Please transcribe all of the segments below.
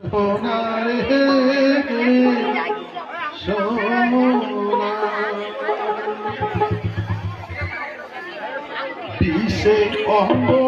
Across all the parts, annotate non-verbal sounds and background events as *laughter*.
সোনার হে সোনা দিশে অম্বর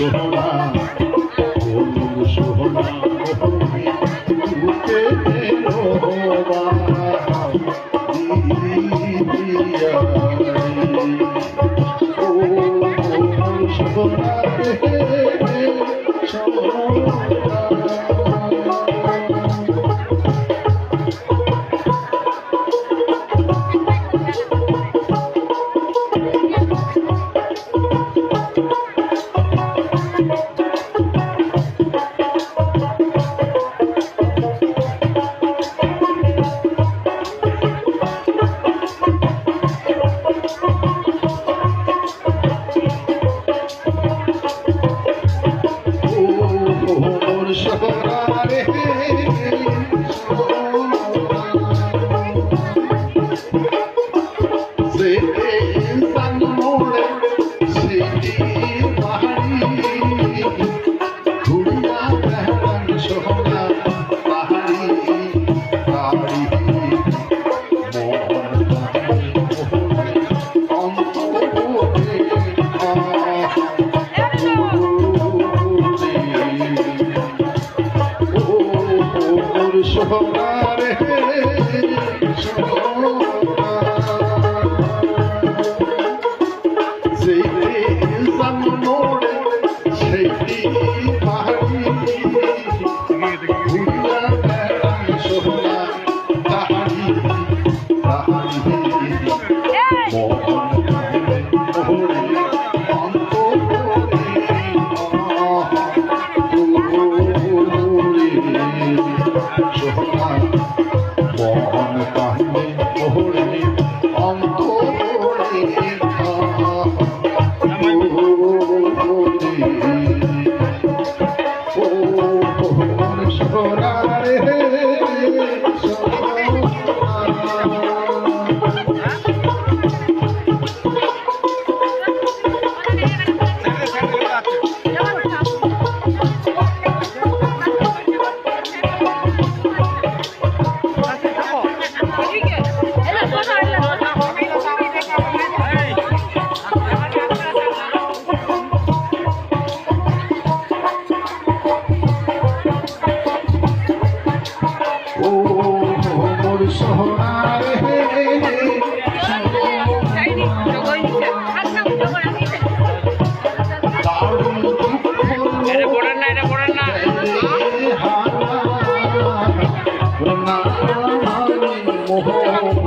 Go home. *laughs* Hey, hey, hey. সোনারে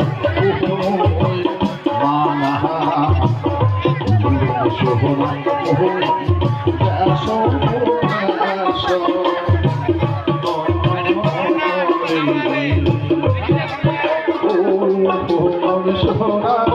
Oh, oh, oh, oh, oh,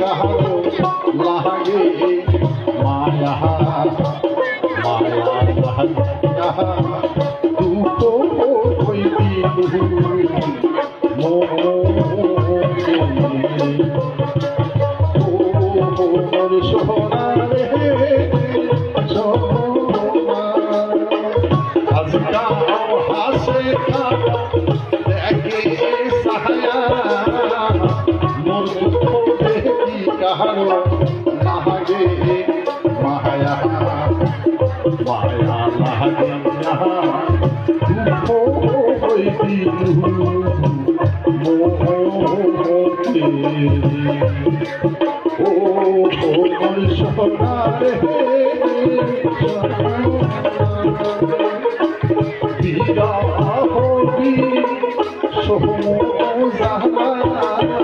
कहा लागे ಹರೋ ನಹಗೆ ಮಹಯ ಮಾಯ ಮಹಗತಿ ಓ ಸೋನಾರೆ সোহম জাহানা